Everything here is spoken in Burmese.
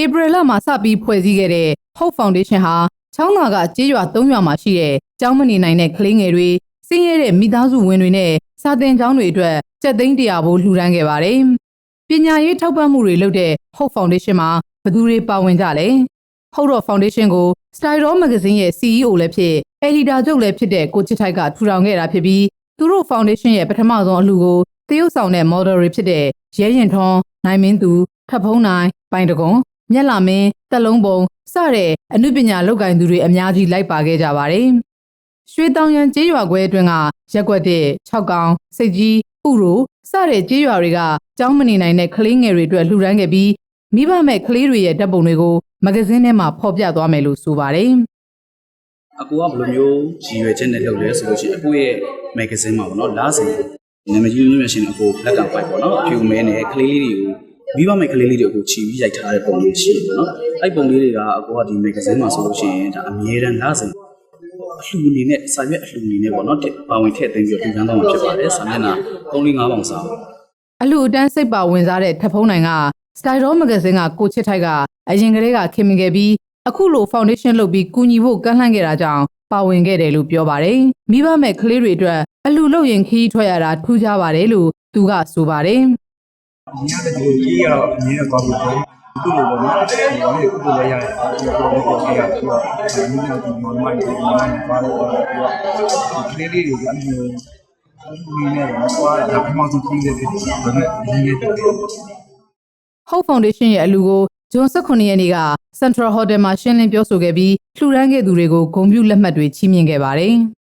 ဧပြီလမှာစပြီးဖွဲ့စည်းခဲ့တဲ့ Hope Foundation ဟာချောင်းသာကကြေးရွာ၃ရွာမှာရှိတဲ့ကျောင်းမနေနိုင်တဲ့ကလေးငယ်တွေစင်းရဲတဲ့မိသားစုဝင်တွေနဲ့စာသင်ကျောင်းတွေအတွက်စက်သိန်းတရာဖို့လှူဒန်းခဲ့ပါတယ်။ပညာရေးထောက်ပံ့မှုတွေလုပ်တဲ့ Hope Foundation မှာဘယ်သူတွေပါဝင်ကြလဲ။ Hope Rock Foundation ကို Style Magazine ရဲ့ CEO လည်းဖြစ် Editor ချုပ်လည်းဖြစ်တဲ့ကိုချစ်ထိုက်ကထူထောင်ခဲ့တာဖြစ်ပြီးသူတို့ Foundation ရဲ့ပထမဆုံးအလှူကိုတရုတ်ဆောင်တဲ့ model တွေဖြစ်တဲ့ရဲရင်ထွန်းနိုင်မင်းသူထပ်ဖုံးနိုင်ပိုင်တကွန် မျက်လာမင်းတက်လုံးပုံစတဲ့အမှုပညာလောက်ကင်သူတွေအများကြီးလိုက်ပါခဲ့ကြပါတယ်။ရွှေတောင်ရန်ကျေးရွာခွဲအတွင်းကရက်ွက်တဲ့6ကောင်စိတ်ကြီးဥရိုစတဲ့ကျေးရွာတွေကကျောင်းမနေနိုင်တဲ့ကလေးငယ်တွေအတွက်လှူဒန်းခဲ့ပြီးမိဘမဲ့ကလေးတွေရဲ့ဓာတ်ပုံတွေကိုမဂဇင်းထဲမှာဖော်ပြသွားမယ်လို့ဆိုပါတယ်။အကူကဘယ်လိုမျိုးရည်ရွယ်ချက်နဲ့လုပ်လဲဆိုလို့ရှိရင်အကူရဲ့မဂ္ဂဇင်းမှာပေါ့နော်လားစီနာမည်ကြီးမြင့်ရှင်အကူလက်ကပိုက်ပေါ့နော်အဖြူမဲနဲ့ကလေးလေးတွေကို မိဘမဲ့ကလေးလေးတွေကိုချီပြီးရိုက်ထားတဲ့ပုံလေးရှိတယ်ပေါ့နော်အဲ့ပုံလေးတွေကအကူကဒီမဂ္ဂဇင်းမှာဆိုလို့ရှိရင်ဒါအမြဲတမ်းလားစီအလှူအနေနဲ့စာရွက်အလှူအနေနဲ့ပေါ့နော်ပါဝင်ထည့်သိမ်းပြီးတော့ထူထမ်းသွားမှာဖြစ်ပါတယ်စာမျက်နှာ3-5ပေါင်စာအလှူအတန်းစိတ်ပါဝင်စားတဲ့ထပ်ဖုံးနိုင်က Style Rock Magazine ကကိုချစ်ထိုက်ကအရင်ကတည်းကခင်မင်ခဲ့ပြီးအခုလို foundation လုပ်ပြီးကူညီဖို့ကမ်းလှမ်းခဲ့တာကြောင့်ပါဝင်ခဲ့တယ်လို့ပြောပါတယ်။မိဘမဲ့ကလေးတွေအတွက်အလှူလုပ်ရင်ခီးထွက်ရတာထူးခြားပါတယ်လို့သူကဆိုပါတယ် အများနဲ့ဒီလိုကြီးရတော့အမြင်နဲ့သွားပြီးတော့ကုလိုပေါ့နော်ဒီလိုမျိုးကုလိုလည်းရတယ်ဒီလိုမျိုးကိုကြီးရပြီးတော့ဒီမျိုးနဲ့ဒီမျိုးမိုင်းဒီမျိုးနဲ့ပါတော့ပြီးတော့ဒီကလေးလေးတွေအမျိုးဒီနဲ့တော့သွားတာပထမဆုံးကြီးတဲ့ဒီမဲ့ဒီရဲ့တဲ့။ Hope Foundation ရဲ့အလှူကိုဂျွန်18ရက်နေ့က Central Hotel မှာရှင်းလင်းပြောဆိုခဲ့ပြီးလှူဒန်းခဲ့သူတွေကိုဂုဏ်ပြုလက်မှတ်တွေချီးမြှင့်ခဲ့ပါတယ်။